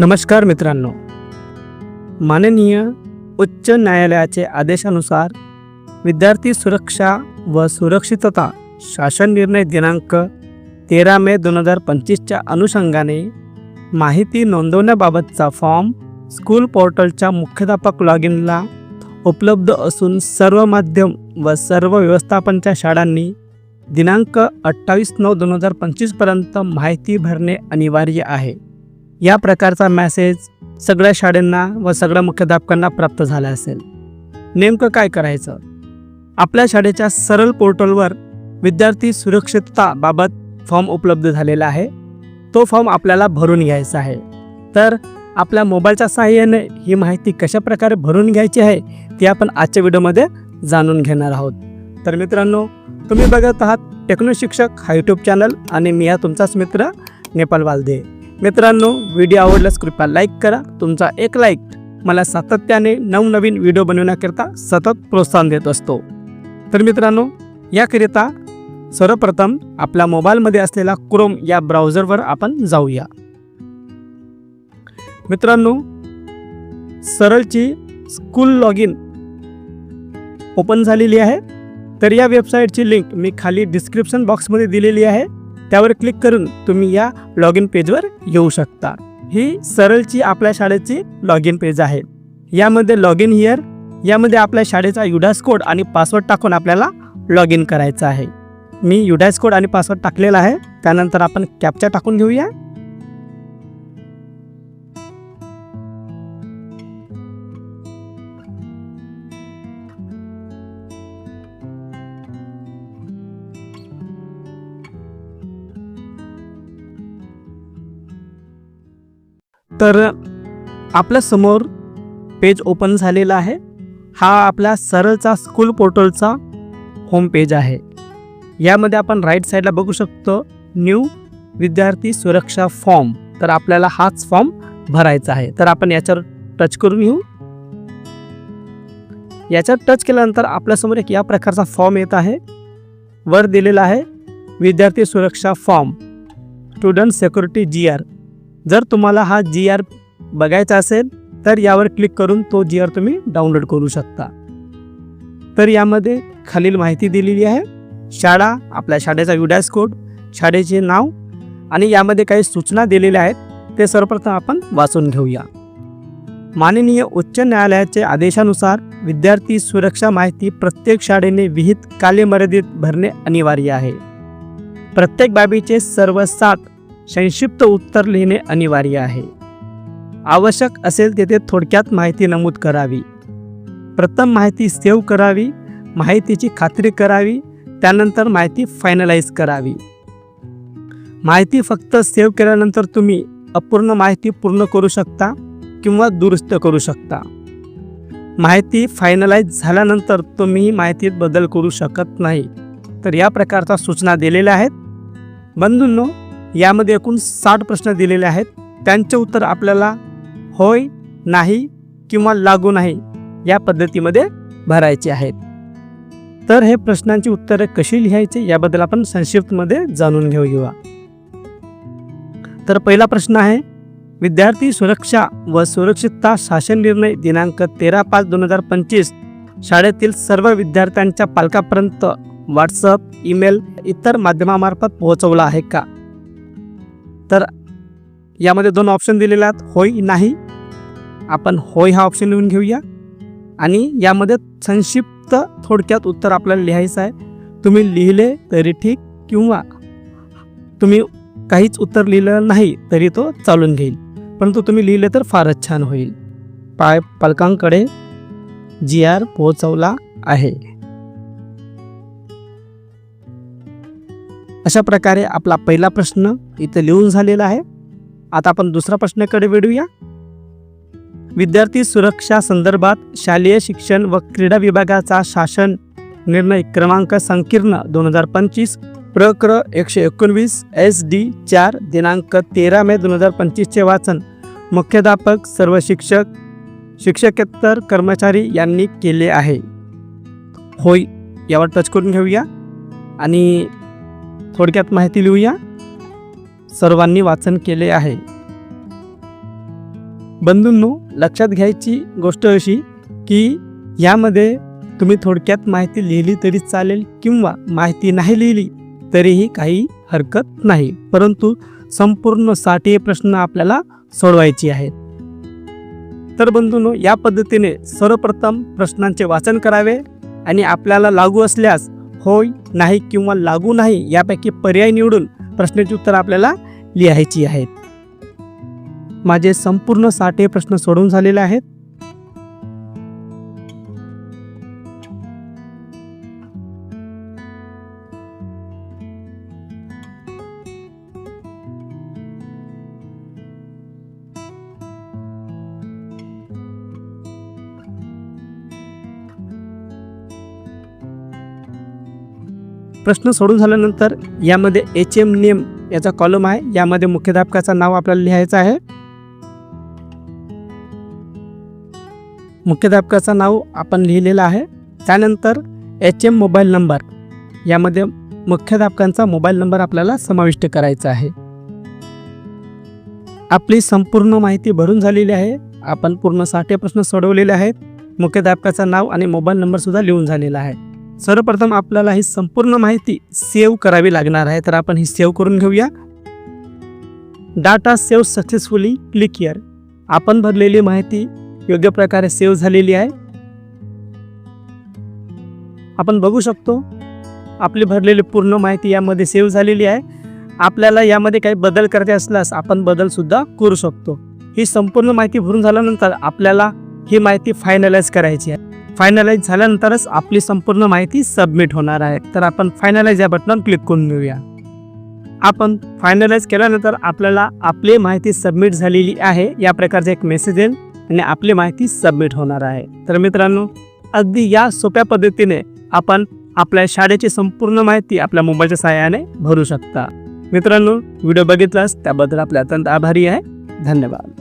नमस्कार मित्रांनो. माननीय उच्च न्यायालयाचे आदेशानुसार विद्यार्थी सुरक्षा व सुरक्षितता शासन निर्णय दिनांक तेरा मे दोन हजार पंचवीसच्या अनुषंगाने माहिती नोंदवण्याबाबतचा फॉर्म स्कूल पोर्टलच्या मुख्याध्यापक लॉग इनला उपलब्ध असून सर्व माध्यम व सर्व व्यवस्थापनच्या शाळांनी दिनांक अठ्ठावीस नऊ दोन हजार पंचवीसपर्यंत माहिती भरणे अनिवार्य आहे. या प्रकारचा मॅसेज सगळ्या शाळांना व सगळ्या मुख्याध्यापकांना प्राप्त झाला असेल. नेमकं काय करायचं? आपल्या शाळेच्या सरळ पोर्टलवर विद्यार्थी सुरक्षितताबाबत फॉर्म उपलब्ध झालेला आहे. तो फॉर्म आपल्याला भरून घ्यायचा आहे. तर आपल्या मोबाईलच्या सहाय्याने ही माहिती कशा प्रकारे भरून घ्यायची आहे ती आपण आजच्या व्हिडिओमध्ये जाणून घेणार आहोत. तर मित्रांनो तुम्ही बघत आहात टेक्नो शिक्षक हा यूट्यूब चॅनल आणि मी हा तुमचाच मित्र नेपाल वालदे. मित्रांनो व्हिडिओ आवडल्यास कृपया लाईक करा. तुमचा एक लाईक मला सातत्याने नवनवीन व्हिडिओ बनवण्याकरिता सतत प्रोत्साहन देत असतो. तर मित्रांनो याकरिता सर्वप्रथम आपल्या मोबाईलमध्ये असलेला क्रोम या ब्राउझरवर आपण जाऊया. मित्रांनो सरळची स्कूल लॉग इन ओपन झालेली आहे. तर या वेबसाईटची लिंक मी खाली डिस्क्रिप्शन बॉक्समध्ये दिलेली आहे. त्यावर क्लिक करून तुम्ही या लॉग इन पेजवर येऊ शकता. ही सरळची आपल्या शाळेची लॉग इन पेज आहे. यामध्ये लॉग इन हिअर यामध्ये आपल्या शाळेचा युडास कोड आणि पासवर्ड टाकून आपल्याला लॉग इन करायचं आहे. मी युडास कोड आणि पासवर्ड टाकलेला आहे. त्यानंतर आपण कॅप्चा टाकून घेऊया. तर आपल्यासमोर पेज ओपन झालेला आहे. हा आपल्या सरळचा स्कूल पोर्टलचा होम पेज आहे. यामध्ये आपण राईट साईडला बघू शकतो न्यू विद्यार्थी सुरक्षा फॉर्म तर आपल्याला हाच फॉर्म भरायचा आहे. तर आपण याच्यावर टच करून घेऊ. याच्यावर टच केल्यानंतर आपल्यासमोर एक या प्रकारचा फॉर्म येत आहे. वर दिलेला आहे विद्यार्थी सुरक्षा form student security G R जर तुम्हाला हा जी आर बघायचा असेल तर यावर क्लिक करून तो जी आर तुम्ही डाउनलोड करू शकता. तर यामध्ये खालील माहिती दिलेली आहे. शाळा आपल्या शाळेचा युडॅस कोड शाळेचे नाव आणि यामध्ये काही सूचना दिलेल्या आहेत ते सर्वप्रथम आपण वाचून घेऊया. माननीय उच्च न्यायालयाच्या आदेशानुसार विद्यार्थी सुरक्षा माहिती प्रत्येक शाळेने विहित कालमर्यादित भरणे अनिवार्य आहे. प्रत्येक बाबीचे सर्व सात संक्षिप्त उत्तर लिहिणे अनिवार्य आहे. आवश्यक असेल तेथे थोडक्यात माहिती नमूद करावी. प्रथम माहिती सेव्ह करावी माहितीची खात्री करावी त्यानंतर माहिती फायनलाइज करावी. माहिती फक्त सेव्ह केल्यानंतर तुम्ही अपूर्ण माहिती पूर्ण करू शकता किंवा दुरुस्त करू शकता. माहिती फायनलाइज झाल्यानंतर तुम्ही माहितीत बदल करू शकत नाही. तर या प्रकारच्या सूचना दिलेल्या आहेत. बंधूंनो यामध्ये एकूण साठ प्रश्न दिलेले आहेत. त्यांचे उत्तर आपल्याला होय नाही किंवा लागू नाही या पद्धतीमध्ये भरायचे आहेत. तर हे प्रश्नांची उत्तरे कशी लिहायची याबद्दल आपण संक्षिप्तमध्ये जाणून घेऊया तर पहिला प्रश्न आहे विद्यार्थी सुरक्षा व सुरक्षितता शासन निर्णय दिनांक तेरा पाच दोन हजार पंचवीस शाळेतील सर्व विद्यार्थ्यांच्या पालकापर्यंत व्हॉट्सअप ईमेल इतर माध्यमामार्फत पोहोचवला आहे का? तर यामध्ये दोन ऑप्शन दिलेले आहेत. होय नाही. आपण होय हा ऑप्शन लिहून घेऊया. आणि यामध्ये संक्षिप्त थोडक्यात उत्तर आपल्याला लिहायचं आहे. तुम्ही लिहिले तरी ठीक किंवा तुम्ही काहीच उत्तर लिहिलं नाही तरी तो चालून घेईल. परंतु तुम्ही लिहिले तर फारच छान होईल. पाय पालकांकडे जी आर पोहोचवला आहे. अशा प्रकारे आपला पहिला प्रश्न इथं लिहून झालेला आहे. आता आपण दुसरा प्रश्नाकडे वेळूया. विद्यार्थी सुरक्षा संदर्भात शालेय शिक्षण व क्रीडा विभागाचा शासन निर्णय क्रमांक संकीर्ण दोन हजार पंचवीस प्रक्र एकशे एकोणवीस एस डी चार दिनांक तेरा मे दोन हजार पंचवीसचे वाचन. मुख्याध्यापक सर्व शिक्षक शिक्षकेतर कर्मचारी यांनी केले आहे. होय यावर टच करून घेऊया. आणि थोडक्यात माहिती लिहूया. सर्वांनी वाचन केले आहे. बंधूंनो लक्षात घ्यायची गोष्ट अशी की यामध्ये तुम्ही थोडक्यात माहिती लिहिली तरी चालेल किंवा माहिती नाही लिहिली तरीही काही हरकत नाही. परंतु संपूर्णसाठी प्रश्न आपल्याला सोडवायचे आहेत. तर बंधूंनो या पद्धतीने सर्वप्रथम प्रश्नांचे वाचन करावे आणि आपल्याला लागू असल्यास होय नाही किंवा लागू नाही यापैकी पर्याय निवडून प्रश्नाची उत्तर आपल्याला लिहायची आहेत. माझे संपूर्ण साठे प्रश्न सोडून झालेले आहेत. प्रश्न सोडून झाल्यानंतर यामध्ये एच एम नेम याचा कॉलम आहे. यामध्ये मुख्याध्यापकाचं नाव आपल्याला लिहायचं आहे. मुख्याध्यापकाचं नाव आपण लिहिलेलं आहे. त्यानंतर एच एम मोबाईल नंबर यामध्ये मुख्याध्यापकांचा मोबाईल नंबर आपल्याला समाविष्ट करायचा आहे. आपली संपूर्ण माहिती भरून झालेली आहे. आपण पूर्ण साठे प्रश्न सोडवलेले आहेत. मुख्याध्यापकाचं नाव आणि मोबाईल नंबरसुद्धा लिहून झालेला आहे. सर्वप्रथम आपल्याला ही संपूर्ण माहिती सेव्ह करावी लागणार आहे. तर आपण ही सेव्ह करून घेऊया. Data save successfully click here आपण भरलेली माहिती योग्य प्रकारे सेव्ह झालेली आहे. आपण बघू शकतो आपली भरलेली पूर्ण माहिती यामध्ये सेव्ह झालेली आहे. आपल्याला यामध्ये काही बदल करायचे असल्यास आपण बदलसुद्धा करू शकतो. ही संपूर्ण माहिती भरून झाल्यानंतर आपल्याला ही माहिती फायनलाइज करायची आहे. फायनलाइज झाल्यानंतरच आपली संपूर्ण माहिती सबमिट होणार आहे. तर आपण फायनलाइज या बटनावर क्लिक करून घेऊया. आपण फायनलाइज केल्यानंतर आपल्याला आपली माहिती सबमिट झालेली आहे. या प्रकारचा एक मेसेज येईल आणि आपली माहिती सबमिट होणार आहे. तर मित्रांनो अगदी या सोप्या पद्धतीने आपण आपल्या शाळेची संपूर्ण माहिती आपल्या मोबाईलच्या सहाय्याने भरू शकता. मित्रांनो व्हिडिओ बघितलास त्याबद्दल आपले अत्यंत आभारी आहे. धन्यवाद.